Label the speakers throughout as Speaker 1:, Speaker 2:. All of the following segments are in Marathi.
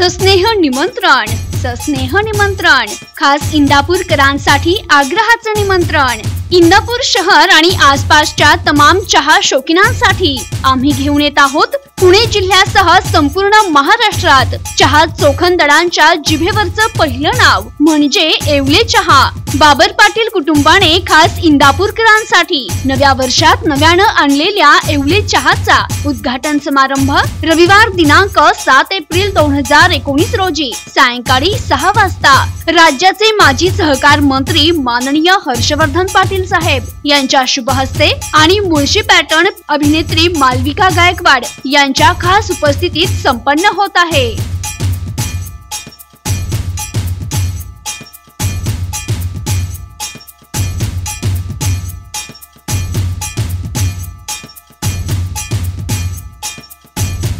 Speaker 1: सस्नेह निमंत्रण सस्नेह निमंत्रण. खास इंदापूरकरांसाठी आग्रहाचं निमंत्रण. इंदापूर शहर आणि आसपासच्या तमाम चहा शौकीनांसाठी आम्ही घेऊन येत आहोत पुणे जिल्ह्यासह संपूर्ण महाराष्ट्रात चहा चोखंदडांच्या जिभेवरचं पहिलं नाव म्हणजे एवले चहा. बाबर पाटील कुटुंबाने खास इंदापूरकरांसाठी नव्या वर्षात नव्यानं आणलेल्या एवले चहाचा उद्घाटन समारंभ रविवार दिनांक सात एप्रिल दोन हजार एकोणीस रोजी सायंकाळी सहा वाजता. राज्याचे माजी सहकार मंत्री माननीय हर्षवर्धन पाटील साहेब यांच्या शुभ हस्ते आणि मुळशी पॅटर्न अभिनेत्री मालविका गायकवाड यांच्या खास उपस्थितीत संपन्न होत आहे.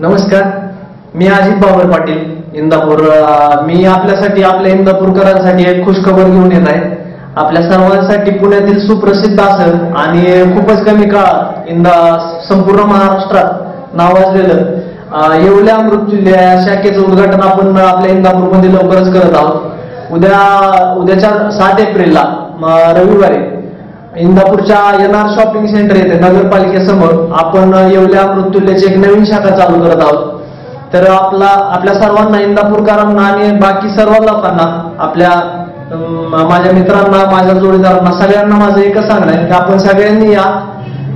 Speaker 2: नमस्कार. मी अजित बाबर पाटील इंदापूर. मी आपल्यासाठी आपल्या इंदापूरकरांसाठी एक खुशखबर घेऊन येत आहे. आपल्या सर्वांसाठी पुण्यातील सुप्रसिद्ध असं आणि खूपच कमी काळात इंदा संपूर्ण महाराष्ट्रात नावाजलेलं येवल्या अमृततुल्य या शाखेचं उद्घाटन आपण आपल्या इंदापूरमध्ये लवकरच करत आहोत. उद्या उद्याच्या सात एप्रिलला रविवारी इंदापूरच्या एन आर शॉपिंग सेंटर येथे नगरपालिकेसमोर आपण येवल्या मृत्यूल्याची एक नवीन शाखा चालू करत आहोत. तर आपला आपल्या सर्वांना इंदापूरकरांना आणि बाकी सर्व लोकांना आपल्या माझ्या मित्रांना माझ्या जोडीदारांना सगळ्यांना माझं एकच सांगणं आहे की आपण सगळ्यांनी या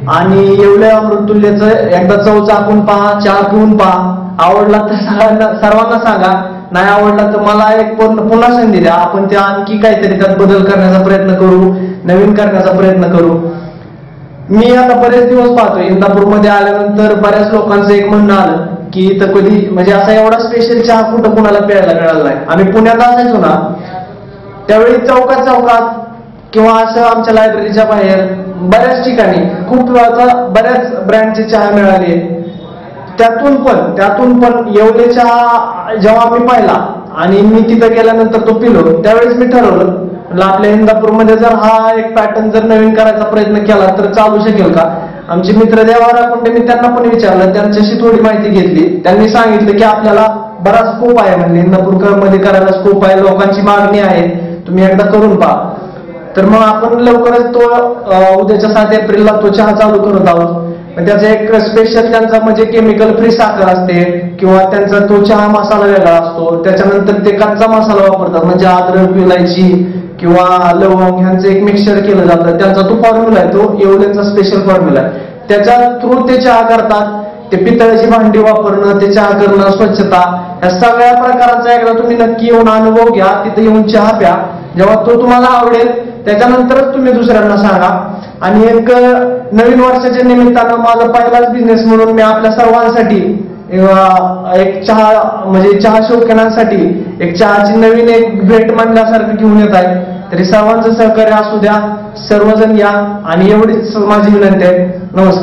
Speaker 2: आणि एवढ्या मृत्यूल्याचं एकदा चव चाकून पहा चहा पिऊन पहा. आवडला तर सगळ्यांना सर्वांना सांगा. नाही आवडला तर मला एक पूर्ण पुन्हा संधी द्या. आपण त्या आणखी काहीतरी त्यात बदल करण्याचा प्रयत्न करू नवीन करण्याचा प्रयत्न करू. मी आता बरेच दिवस पाहतोय. इंदापूरमध्ये आल्यानंतर बऱ्याच लोकांचं एक म्हणणं आलं की इथं कधी म्हणजे असा एवढा स्पेशल चहा कुठं कुणाला प्यायला मिळाला नाही. आम्ही पुण्यात असायचो ना त्यावेळी चौकात चौकात किंवा असं आमच्या लायब्ररीच्या बाहेर बऱ्याच ठिकाणी खूप आता बऱ्याच ब्रँडचे चहा मिळाले त्यातून पण त्यातून पण येवले चहा जेव्हा मी पाहिला आणि मी तिथं गेल्यानंतर तो पिलो त्यावेळेस मी ठरवलं आपल्या इंदापूरमध्ये जर हा एक पॅटर्न जर नवीन करायचा प्रयत्न केला तर चालू शकेल का? आमचे मित्र देवारा कुंडे मी त्यांना पण विचारलं त्यांच्याशी थोडी माहिती घेतली. त्यांनी सांगितलं की आपल्याला बराच स्कोप आहे म्हणजे इंदापूरकरमध्ये करायला स्कोप आहे लोकांची मागणी आहे. तुम्ही एकदा करून पहा. तर मग आपण लवकरच तो उद्याच्या सात एप्रिलला तो चहा चालू करत आहोत. त्याचा एक स्पेशल त्यांचा म्हणजे केमिकल फ्री साखर असते किंवा त्यांचा तो चहा मसाला वेगळा असतो. त्याच्यानंतर ते कच्चा मसाला वापरतात म्हणजे अद्रक विलायची किंवा लवंग ह्यांचं एक मिक्सचर केलं जातं. त्यांचा तो फॉर्म्युला आहे तो एवढ्यांचा स्पेशल फॉर्म्युला आहे. त्याच्या थ्रू ते चहा करतात. ते पितळाची भांडी वापरणं ते चहा करणं स्वच्छता या सगळ्या प्रकारांचा एकदा तुम्ही नक्की येऊन अनुभव घ्या. तिथे येऊन चहा प्या. जेव्हा तो तुम्हाला आवडेल त्याच्यानंतरच तुम्ही दुसऱ्यांना सांगा. आणि एक नवीन वर्षाच्या निमित्तानं माझा पहिलाच बिझनेस म्हणून मी आपल्या सर्वांसाठी एक चहा म्हणजे चहा शौकीनांसाठी एक चहाची नवीन एक भेट म्हणल्यासारखं घेऊन येत आहे. तरी सर्वांचं सहकार्य असू द्या सर्वजण या आणि एवढीच माझी विनंती आहे. नमस्कार.